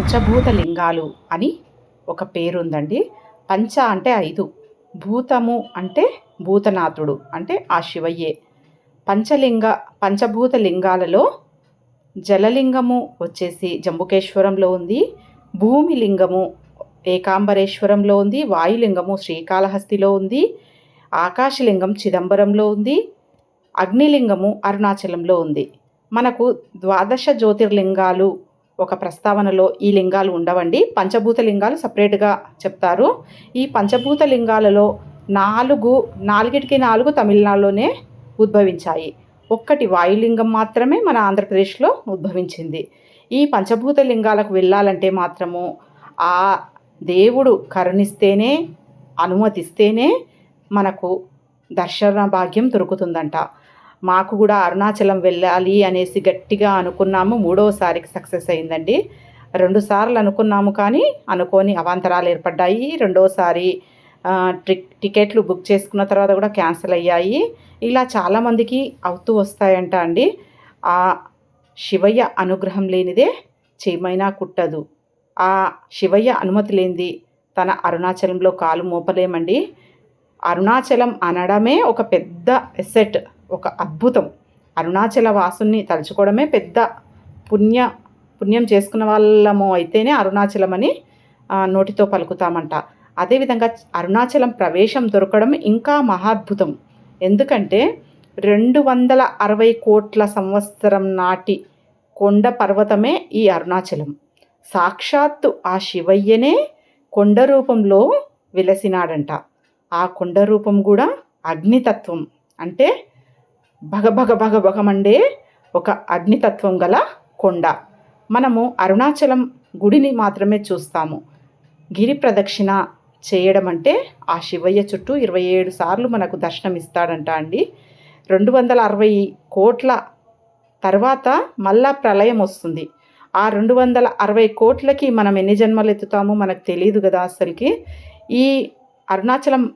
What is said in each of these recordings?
పంచభూత లింగాలు అని ఒక పేరుందండి. పంచ అంటే ఐదు. భూతము అంటే భూతనాథుడు అంటే ఆ శివయ్యే. పంచలింగ పంచభూత లింగాలలో జలలింగము వచ్చేసి జంబుకేశ్వరంలో ఉంది. భూమి లింగము ఏకాంబరేశ్వరంలో ఉంది. వాయులింగము శ్రీకాళహస్తిలో ఉంది. ఆకాశలింగం చిదంబరంలో ఉంది. అగ్నిలింగము అరుణాచలంలో ఉంది. మనకు ద్వాదశ జ్యోతిర్లింగాలు ఒక ప్రస్తావనలో ఈ లింగాలు ఉండవండి. పంచభూత లింగాలు సపరేట్గా చెప్తారు. ఈ పంచభూత లింగాలలో నాలుగు నాలుగిటికి నాలుగు తమిళనాడులోనే ఉద్భవించాయి. ఒక్కటి వాయులింగం మాత్రమే మన ఆంధ్రప్రదేశ్లో ఉద్భవించింది. ఈ పంచభూత లింగాలకు వెళ్ళాలంటే మాత్రము ఆ దేవుడు కరుణిస్తేనే అనుమతిస్తేనే మనకు దర్శన భాగ్యం దొరుకుతుందంట. మాకు కూడా అరుణాచలం వెళ్ళాలి అనేసి గట్టిగా అనుకున్నాము. మూడవసారికి సక్సెస్ అయిందండి. రెండు సార్లు అనుకున్నాము కానీ అనుకోని అవాంతరాలు ఏర్పడ్డాయి. రెండోసారి ట్రిక్ టికెట్లు బుక్ చేసుకున్న తర్వాత కూడా క్యాన్సిల్ అయ్యాయి. ఇలా చాలామందికి అవుతూ వస్తాయంట అండి. ఆ శివయ్య అనుగ్రహం లేనిదే చేయమైనా కుట్టదు. ఆ శివయ్య అనుమతి లేనిది తన అరుణాచలంలో కాలు మోపలేమండి. అరుణాచలం అనడమే ఒక పెద్ద ఎసెట్. ఒక అద్భుతం. అరుణాచల వాసుని తలుచుకోవడమే పెద్ద పుణ్య పుణ్యం చేసుకున్న వాళ్ళము అయితేనే అరుణాచలం అని నోటితో పలుకుతామంట. అదేవిధంగా అరుణాచలం ప్రవేశం దొరకడం ఇంకా మహాద్భుతం. ఎందుకంటే రెండు వందల అరవై కోట్ల సంవత్సరం నాటి కొండ పర్వతమే ఈ అరుణాచలం. సాక్షాత్తు ఆ శివయ్యనే కొండ రూపంలో వెలసినాడంట. ఆ కొండ రూపం కూడా అగ్నితత్వం. అంటే భగభగ భగభగమండే ఒక అగ్నితత్వం గల కొండ. మనము అరుణాచలం గుడిని మాత్రమే చూస్తాము. గిరి ప్రదక్షిణ చేయడం అంటే ఆ శివయ్య చుట్టూ ఇరవై ఏడు సార్లు మనకు దర్శనం ఇస్తాడంట అండి. రెండు వందల అరవై కోట్ల తర్వాత మళ్ళా ప్రళయం వస్తుంది. ఆ రెండు వందల అరవై కోట్లకి మనం ఎన్ని జన్మలు ఎత్తుతామో మనకు తెలియదు కదా అసలుకి. ఈ అరుణాచలం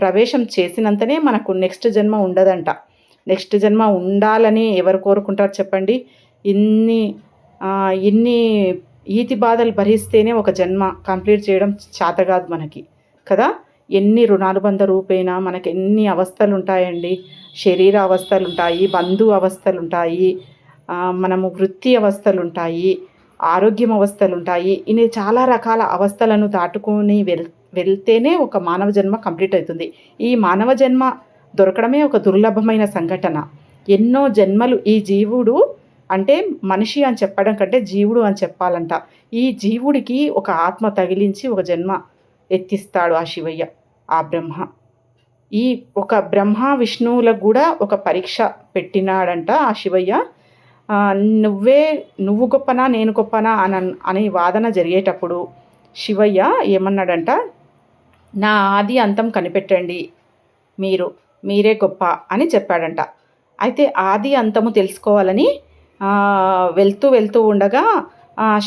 ప్రవేశం చేసినంతనే మనకు నెక్స్ట్ జన్మ ఉండదంట. నెక్స్ట్ జన్మ ఉండాలని ఎవరు కోరుకుంటారు చెప్పండి. ఇన్ని ఇన్ని ఈతి బాధలు భరిస్తేనే ఒక జన్మ కంప్లీట్ చేయడం చేత కాదు మనకి కదా? ఎన్ని రుణానుబంధ రూపేణా మనకి ఎన్ని అవస్థలు ఉంటాయండి శరీర అవస్థలు ఉంటాయి బంధు అవస్థలు ఉంటాయి మనము వృత్తి అవస్థలు ఉంటాయి ఆరోగ్యం అవస్థలు ఉంటాయి ఇన్ని చాలా రకాల అవస్థలను దాటుకొని వెల్ వెళ్తేనే ఒక మానవ జన్మ కంప్లీట్ అవుతుంది. ఈ మానవ జన్మ దొరకడమే ఒక దుర్లభమైన సంఘటన. ఎన్నో జన్మలు ఈ జీవుడు అంటే మనిషి అని చెప్పడం కంటే జీవుడు అని చెప్పాలంట. ఈ జీవుడికి ఒక ఆత్మ తగిలించి ఒక జన్మ ఎత్తిస్తాడు ఆ శివయ్య ఆ బ్రహ్మ. ఈ ఒక బ్రహ్మ విష్ణువులకు కూడా ఒక పరీక్ష పెట్టినాడంట ఆ శివయ్య. నువ్వే నువ్వు గొప్పనా నేను గొప్పనా అని అనే వాదన జరిగేటప్పుడు శివయ్య ఏమన్నాడంట నా ఆది అంతం కనిపెట్టండి మీరు. మీరే గొప్ప అని చెప్పాడంట. అయితే ఆది అంతము తెలుసుకోవాలని వెళ్తూ వెళ్తూ ఉండగా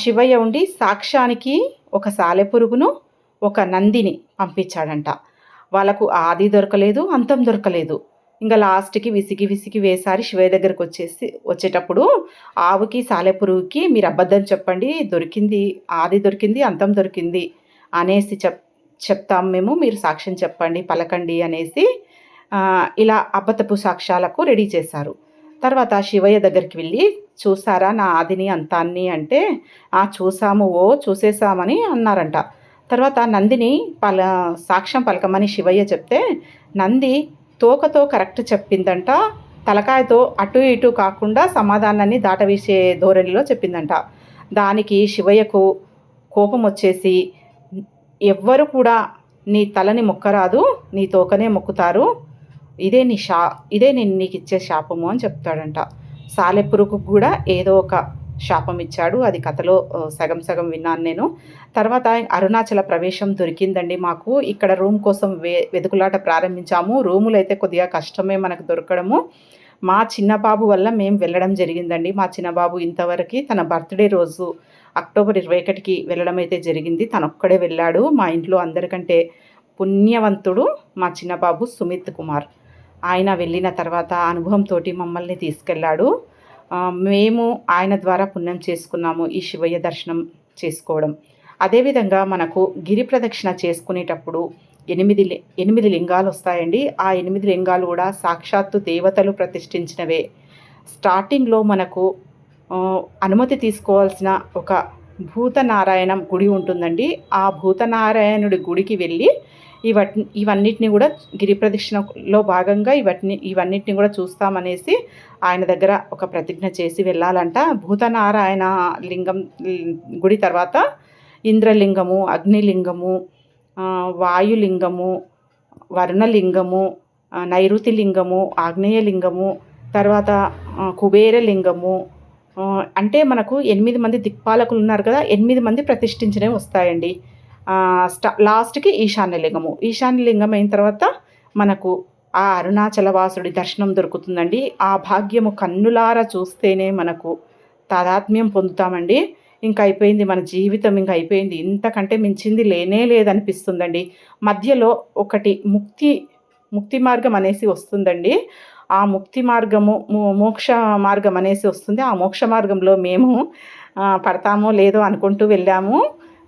శివయ్య ఉండి సాక్ష్యానికి ఒక సాలెపురుగును ఒక నందిని పంపించాడంట. వాళ్ళకు ఆది దొరకలేదు అంతం దొరకలేదు. ఇంకా లాస్ట్కి విసిగి విసిగి వేసారి శివయ్య దగ్గరకు వచ్చేసి వచ్చేటప్పుడు ఆవుకి సాలెపురుగుకి మీరు అబద్ధం చెప్పండి దొరికింది ఆది దొరికింది అంతం దొరికింది అనేసి చెప్ చెప్తాం మేము మీరు సాక్ష్యం చెప్పండి పలకండి అనేసి ఇలా అబద్ధపు సాక్ష్యాలకు రెడీ చేశారు. తర్వాత శివయ్య దగ్గరికి వెళ్ళి చూసారా నా ఆదిని అంతాన్ని అంటే ఆ చూసాము ఓ చూసేసామని అన్నారంట. తర్వాత నందిని పల సాక్ష్యం పలకమని శివయ్య చెప్తే నంది తోకతో కరెక్ట్ చెప్పిందంట తలకాయతో అటు ఇటు కాకుండా సమాధానాన్ని దాటవేసే ధోరణిలో చెప్పిందంట. దానికి శివయ్యకు కోపం వచ్చేసి ఎవ్వరు కూడా నీ తలని మొక్కరాదు నీ తోకనే మొక్కుతారు ఇదే నీ షా ఇదే నేను నీకు ఇచ్చే శాపము అని చెప్తాడంట. సాలెపురుకు కూడా ఏదో ఒక శాపం ఇచ్చాడు. అది కథలో సగం సగం విన్నాను నేను. తర్వాత అరుణాచల ప్రవేశం దొరికిందండి మాకు. ఇక్కడ రూమ్ కోసం వే వెతుకులాట ప్రారంభించాము. రూములు అయితే కొద్దిగా కష్టమే మనకు దొరకడము. మా చిన్న బాబు వల్ల మేము వెళ్ళడం జరిగిందండి. మా చిన్న బాబు ఇంతవరకు తన బర్త్డే రోజు అక్టోబర్ ఇరవై ఒకటికి వెళ్ళడం అయితే జరిగింది. తనొక్కడే వెళ్ళాడు. మా ఇంట్లో అందరికంటే పుణ్యవంతుడు మా చిన్న బాబు సుమిత్ కుమార్. ఆయన వెళ్ళిన తర్వాత అనుభవంతో మమ్మల్ని తీసుకెళ్ళాడు. మేము ఆయన ద్వారా పుణ్యం చేసుకున్నాము ఈ శివయ్య దర్శనం చేసుకోవడం. అదేవిధంగా మనకు గిరి ప్రదక్షిణ చేసుకునేటప్పుడు ఎనిమిది లి- ఎనిమిది లింగాలు వస్తాయండి. ఆ ఎనిమిది లింగాలు కూడా సాక్షాత్తు దేవతలు ప్రతిష్ఠించినవే. స్టార్టింగ్లో మనకు అనుమతి తీసుకోవాల్సిన ఒక భూతనారాయణం గుడి ఉంటుందండి. ఆ భూతనారాయణుడి గుడికి వెళ్ళి ఇవట్ ఇవన్నిటిని కూడా గిరి ప్రదక్షిణలో భాగంగా ఇవన్నీ ఇవన్నిటిని కూడా చూస్తామనేసి ఆయన దగ్గర ఒక ప్రతిజ్ఞ చేసి వెళ్ళాలంట. భూతనారాయణ లింగం గుడి తర్వాత ఇంద్రలింగము అగ్నిలింగము వాయులింగము వరుణలింగము నైరుతి లింగము ఆగ్నేయలింగము తర్వాత కుబేర కుబేరలింగము అంటే మనకు ఎనిమిది మంది దిక్పాలకులు ఉన్నారు కదా ఎనిమిది మంది ప్రతిష్ఠించినవి వస్తాయండి. స్టా లాస్ట్కి ఈశాన్యలింగము. ఈశాన్యలింగం అయిన తర్వాత మనకు ఆ అరుణాచలవాసుడి దర్శనం దొరుకుతుందండి. ఆ భాగ్యము కన్నులారా చూస్తేనే మనకు తాదాత్మ్యం పొందుతామండి. ఇంకా అయిపోయింది మన జీవితం ఇంకా అయిపోయింది. ఇంతకంటే మించింది లేనే లేదనిపిస్తుందండి. మధ్యలో ఒకటి ముక్తి ముక్తి మార్గం అనేసి వస్తుందండి. ఆ ముక్తి మార్గము మోక్ష మార్గం అనేసి వస్తుంది. ఆ మోక్ష మార్గంలో మేము పడతామో లేదో అనుకుంటూ వెళ్ళాము.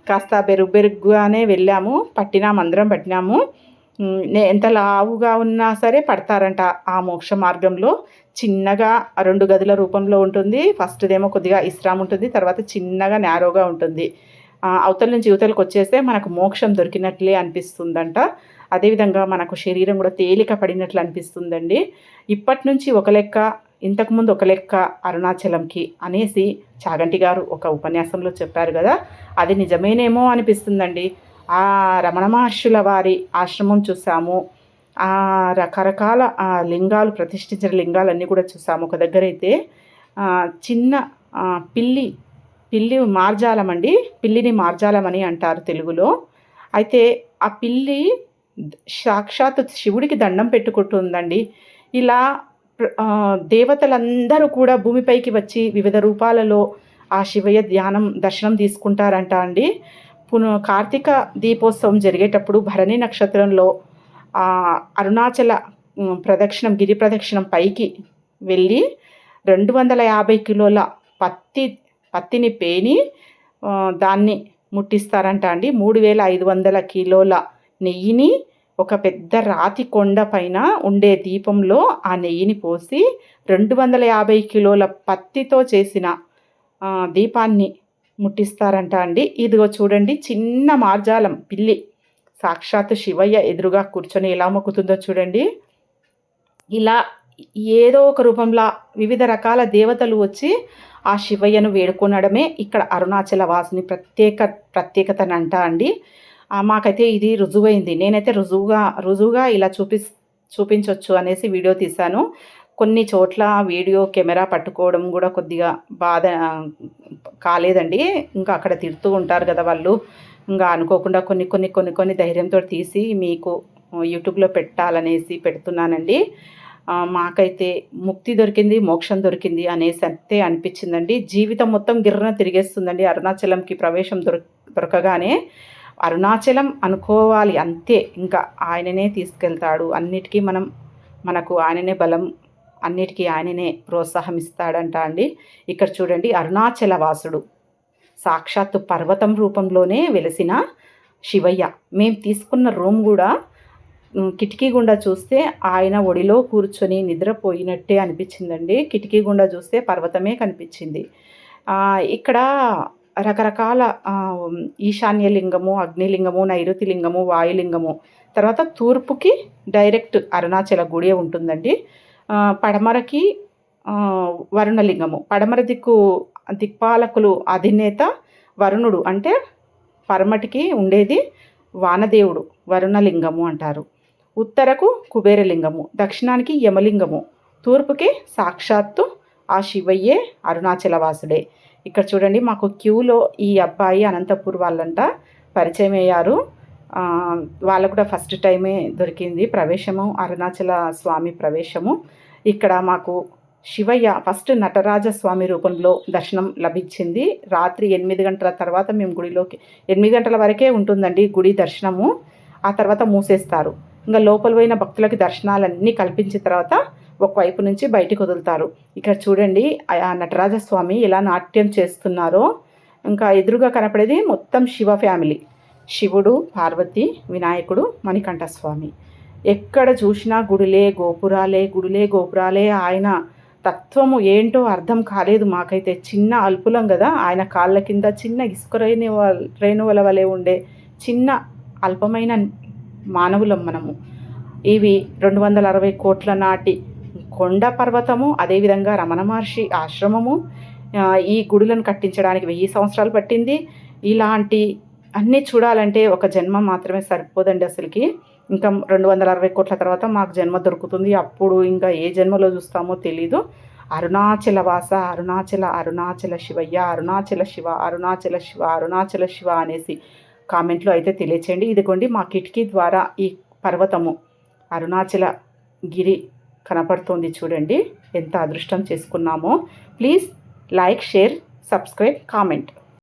కాస్త బెరుగు బెరుగుగానే వెళ్ళాము పట్టినాము అందరం పట్టినాము. నే- ఎంత లావుగా ఉన్నా సరే పడతారంట ఆ మోక్ష మార్గంలో. చిన్నగా రెండు గదుల రూపంలో ఉంటుంది. ఫస్ట్దేమో కొద్దిగా ఇస్రాం ఉంటుంది తర్వాత చిన్నగా నేరోగా ఉంటుంది. అవతల నుంచి యువతలకు వచ్చేస్తే మనకు మోక్షం దొరికినట్లే అనిపిస్తుందంట. అదేవిధంగా మనకు శరీరం కూడా తేలిక పడినట్లు అనిపిస్తుందండి. ఇప్పటి నుంచి ఒక లెక్క ఇంతకుముందు ఒక లెక్క అరుణాచలంకి అనేసి చాగంటి గారు ఒక ఉపన్యాసంలో చెప్పారు కదా అది నిజమేనేమో అనిపిస్తుందండి. ఆ రమణ మహర్షుల వారి ఆశ్రమం చూసాము. ఆ రకరకాల లింగాలు ప్రతిష్ఠించిన లింగాలన్నీ కూడా చూసాము. ఒక దగ్గర అయితే చిన్న పిల్లి పిల్లి మార్జాలం అండి. పిల్లిని మార్జాలం అని అంటారు తెలుగులో. అయితే ఆ పిల్లి సాక్షాత్ శివుడికి దండం పెట్టుకుంటుందండి. ఇలా దేవతలందరూ కూడా భూమిపైకి వచ్చి వివిధ రూపాలలో ఆ శివయ్య ధ్యానం దర్శనం తీసుకుంటారంట అండి. పున కార్తీక దీపోత్సవం జరిగేటప్పుడు భరణి నక్షత్రంలో అరుణాచల ప్రదక్షిణం గిరి ప్రదక్షిణం పైకి వెళ్ళి రెండు వందల యాభై కిలోల పత్తి పత్తిని పేని దాన్ని ముట్టిస్తారంట అండి. మూడు వేల ఐదు వందల కిలోల నెయ్యిని ఒక పెద్ద రాతి కొండ పైన ఉండే దీపంలో ఆ నెయ్యిని పోసి రెండు వందల యాభై కిలోల పత్తితో చేసిన దీపాన్ని ముట్టిస్తారంట అండి. ఇదిగో చూడండి చిన్న మార్జాలం పిల్లి. సాక్షాత్ శివయ్య ఎదురుగా కూర్చొని ఎలా మొక్కుతుందో చూడండి. ఇలా ఏదో ఒక రూపంలో వివిధ రకాల దేవతలు వచ్చి ఆ శివయ్యను వేడుకొనడమే ఇక్కడ అరుణాచల వాసుని ప్రత్యేక ప్రత్యేకతనంట అండి. మాకైతే ఇది రుజువైంది. నేనైతే రుజువుగా రుజువుగా ఇలా చూపి చూపించవచ్చు అనేసి వీడియో తీశాను. కొన్ని చోట్ల వీడియో కెమెరా పట్టుకోవడం కూడా కొద్దిగా బాధ కాలేదండి. ఇంకా అక్కడ తిడుతూ ఉంటారు కదా వాళ్ళు. ఇంకా అనుకోకుండా కొన్ని కొన్ని కొన్ని కొన్ని ధైర్యంతో తీసి మీకు యూట్యూబ్లో పెట్టాలనేసి పెడుతున్నానండి. మాకైతే ముక్తి దొరికింది మోక్షం దొరికింది అనేసి అంతే అనిపించిందండి. జీవితం మొత్తం గిర్రన తిరిగేస్తుందండి. అరుణాచలంకి ప్రవేశం దొరక దొరకగానే. అరుణాచలం అనుకోవాలి అంతే. ఇంకా ఆయననే తీసుకెళ్తాడు. అన్నిటికీ మనం మనకు ఆయననే బలం అన్నిటికీ ఆయననే ప్రోత్సాహం ఇస్తాడంట అండి. ఇక్కడ చూడండి అరుణాచల వాసుడు. సాక్షాత్తు పర్వతం రూపంలోనే వెలిసిన శివయ్య. మేము తీసుకున్న రూమ్ కూడా కిటికీ గుండా చూస్తే ఆయన ఒడిలో కూర్చొని నిద్రపోయినట్టే అనిపించిందండి. కిటికీ గుండా చూస్తే పర్వతమే కనిపించింది. ఇక్కడ రకరకాల ఈశాన్యలింగము ఈశాన్య లింగము అగ్నిలింగము నైరుతి లింగము వాయులింగము. తర్వాత తూర్పుకి డైరెక్ట్ అరుణాచల గుడి ఉంటుందండి. పడమరకి వరుణలింగము. పడమర దిక్కు దిక్పాలకులు అధినేత వరుణుడు. అంటే పరమటికి ఉండేది వానదేవుడు వరుణలింగము అంటారు. ఉత్తరకు కుబేరలింగము దక్షిణానికి యమలింగము తూర్పుకి సాక్షాత్తు ఆ శివయ్యే అరుణాచలవాసుడే ఇక్కడ చూడండి మాకు క్యూలో ఈ అబ్బాయి అనంతపూర్ వాళ్ళంట పరిచయం అయ్యారు. వాళ్ళకు కూడా ఫస్ట్ టైమే దొరికింది ప్రవేశము అరుణాచల స్వామి ప్రవేశము. ఇక్కడ మాకు శివయ్య ఫస్ట్ నటరాజ స్వామి రూపంలో దర్శనం లభించింది. రాత్రి ఎనిమిది గంటల తర్వాత మేము గుడిలోకి ఎనిమిది గంటల వరకే ఉంటుందండి గుడి దర్శనము. ఆ తర్వాత మూసేస్తారు. ఇంకా లోపల పోయిన భక్తులకి దర్శనాలన్నీ కల్పించిన తర్వాత ఒకవైపు నుంచి బయటికి వదులుతారు. ఇక్కడ చూడండి ఆ నటరాజ స్వామి ఎలా నాట్యం చేస్తున్నారో. ఇంకా ఎదురుగా కనపడేది మొత్తం శివ ఫ్యామిలీ. శివుడు పార్వతి వినాయకుడు మణికంఠస్వామి. ఎక్కడ చూసినా గుడిలే గోపురాలే గుడిలే గోపురాలే. ఆయన తత్వము ఏంటో అర్థం కాలేదు మాకైతే. చిన్న అల్పులం కదా ఆయన కాళ్ళ కింద చిన్న ఇసుక రేణు రేణువుల వలె ఉండే చిన్న అల్పమైన మానవులం మనము. ఇవి రెండు వందల అరవై కోట్ల నాటి కొండ పర్వతము అదేవిధంగా రమణ మహర్షి ఆశ్రమము ఈ గుడులను కట్టించడానికి వెయ్యి సంవత్సరాలు పట్టింది. ఇలాంటి అన్నీ చూడాలంటే ఒక జన్మ మాత్రమే సరిపోదండి అసలుకి. ఇంకా రెండు వందల అరవై కోట్ల తర్వాత మాకు జన్మ దొరుకుతుంది. అప్పుడు ఇంకా ఏ జన్మలో చూస్తామో తెలీదు. అరుణాచల వాస అరుణాచల అరుణాచల శివయ్య అరుణాచల శివ అరుణాచల శివ అరుణాచల శివ అనేసి కామెంట్లో అయితే తెలియచేయండి. ఇదిగోండి మా కిటికీ ద్వారా ఈ పర్వతము అరుణాచల గిరి కనపడుతోంది చూడండి. ఎంత అదృష్టం చేసుకున్నామో. Please like share subscribe comment.